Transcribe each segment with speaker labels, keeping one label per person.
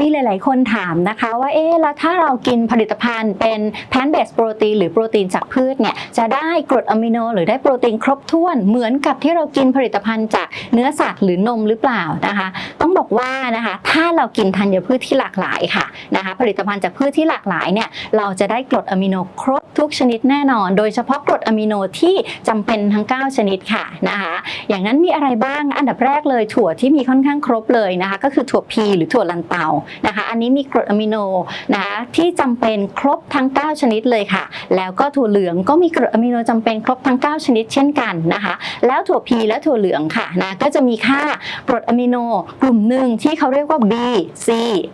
Speaker 1: มีหลาย ๆ คนถามนะคะว่าเอ๊ะแล้วถ้าเรากินผลิตภัณฑ์เป็นแพนเบสโปรตีนหรือโปรตีนจากพืชเนี่ยจะได้กรดอะมิโนหรือได้โปรตีนครบถ้วนเหมือนกับที่เรากินผลิตภัณฑ์จากเนื้อสัตว์หรือนมหรือเปล่านะคะ ต้องบอกว่านะคะถ้าเรากินธัญพืชที่หลากหลายค่ะนะคะผลิตภัณฑ์จากพืชที่หลากหลายเนี่ยเราจะได้กรดอะมิโนครบทุกชนิดแน่นอน โดยเฉพาะกรดอะมิโนที่จำเป็นทั้ง 9 ชนิดค่ะนะคะอย่างนั้นมีอะไรบ้างอันดับแรกเลยถั่วที่มีค่อนข้างครบเลยนะคะก็คือถั่วพีหรือถั่วลันเตานะคะ อันนี้มีกรดอะมิโนนะคะที่จำเป็นครบทั้ง 9 ชนิดเลยค่ะ แล้วก็ถั่วเหลืองก็มีกรดอะมิโนจำเป็นครบทั้ง 9 ชนิดเช่นกันนะคะ แล้วถั่วพีและถั่วเหลืองค่ะนะก็จะมีค่ากรดอะมิโนกลุ่มหนึ่งที่เขาเรียกว่า B C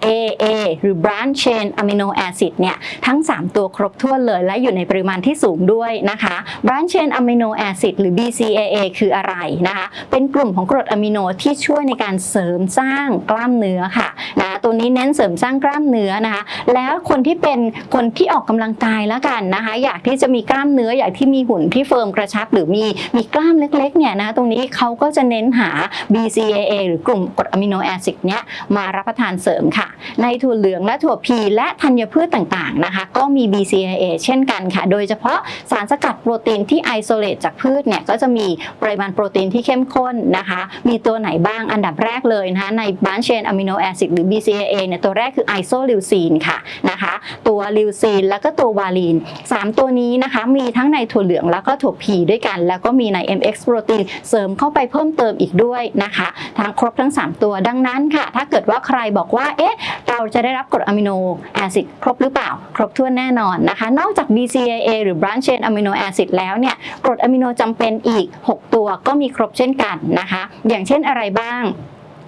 Speaker 1: A A หรือ branch chain amino acid เนี่ยทั้ง 3 ตัวครบถ้วนเลย และอยู่ในปริมาณที่สูงด้วยนะคะ branch chain amino acid หรือ BCAA คืออะไรนะคะ เป็นกลุ่มของกรดอะมิโนที่ช่วยในการเสริมสร้างกล้ามเนื้อค่ะนะตัวนี้เน้นเสริมสร้างกล้ามเนื้อนะคะ แล้วคนที่เป็นคนที่ออกกำลังกายแล้วกันนะคะ อยากที่จะมีกล้ามเนื้ออยากที่มีหุ่นที่เฟิร์มกระชับ หรือมีมีกล้ามเล็กๆเนี่ยนะตรงนี้เขาก็จะเน้นหา BCAA หรือกลุ่มกรดอะมิโนแอซิดเนี่ยมารับประทานเสริมค่ะ ในถั่วเหลืองและถั่วพีและธัญพืชต่างๆนะคะ ก็มี BCAA เช่นกันค่ะ โดยเฉพาะสารสกัดโปรตีนที่ไอโซเลตจากพืชเนี่ยก็จะมีปริมาณโปรตีนที่เข้มข้นนะคะ มีตัวไหนบ้างอันดับแรกเลยนะคะในบ a นเชนอะมิโนแอซิดหรือ BCAA เนี่ยตัวแรกคือไอโซลิวซีนค่ะนะคะตัวลิวซีนแล้วก็ตัววาลีน 3 ตัวนี้นะคะมีทั้งในถั่วเหลืองแล้วก็ถั่วพีด้วยกัน แล้วก็มีใน MX โปรตีนเสริมเข้าไปเพิ่มเติมอีกด้วยนะคะทั้งครบทั้ง 3 ตัวดังนั้นค่ะ ถ้าเกิดว่าใครบอกว่าเอ๊ะเราจะได้รับกรดอะมิโนแอซิดครบหรือเปล่า ครบถ้วนแน่นอนนะคะ นอกจาก BCAA หรือ branch chain amino acid แล้วเนี่ยกรดอะมิโนจำเป็นอีก 6 ตัวก็มีครบเช่นกันนะคะ อย่างเช่นอะไรบ้าง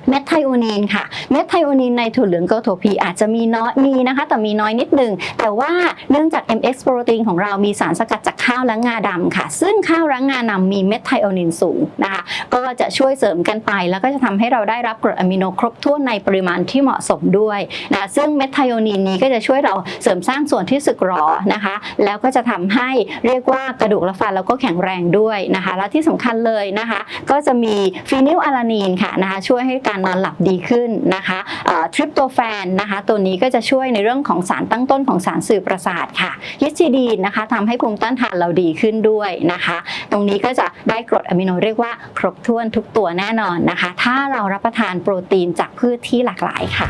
Speaker 1: เม็ดไทโอเนนค่ะ เม็ดไทโอเนนในถั่วเหลืองกับถั่วพีอาจจะมีน้อยมีนะคะ แต่มีน้อยนิดหนึ่ง แต่ว่าเนื่องจาก MX โปรตีนของเรามีสารสกัดจากข้าวและงาดำค่ะ ซึ่งข้าวและงาดำมีเม็ดไทโอเนนสูงนะคะ ก็จะช่วยเสริมกันไป แล้วก็จะทำให้เราได้รับกรดอะมิโนครบถ้วนในปริมาณที่เหมาะสมด้วยนะซึ่งเม็ดไทโอเนนนี้ก็จะช่วยเราเสริมสร้างส่วนที่สึกหรอนะคะ แล้วก็จะทำให้เรียกว่ากระดูกและฟันเราก็แข็งแรงด้วยนะคะ และที่สำคัญเลยนะคะ ก็จะมีฟีนิลอะลานีนค่ะนะคะช่วยให้การนอนหลับดีขึ้นนะคะทริปโตแฟนนะคะตัวนี้ก็จะช่วยในเรื่องของสารตั้งต้นของสารสื่อประสาทค่ะยิสติดีนนะคะทำให้ภูมิต้านทานเราดีขึ้นด้วยนะคะ ตรงนี้ก็จะได้กรดอะมิโนเรียกว่าครบถ้วนทุกตัวแน่นอนนะคะ ถ้าเรารับประทานโปรตีนจากพืชที่หลากหลายค่ะ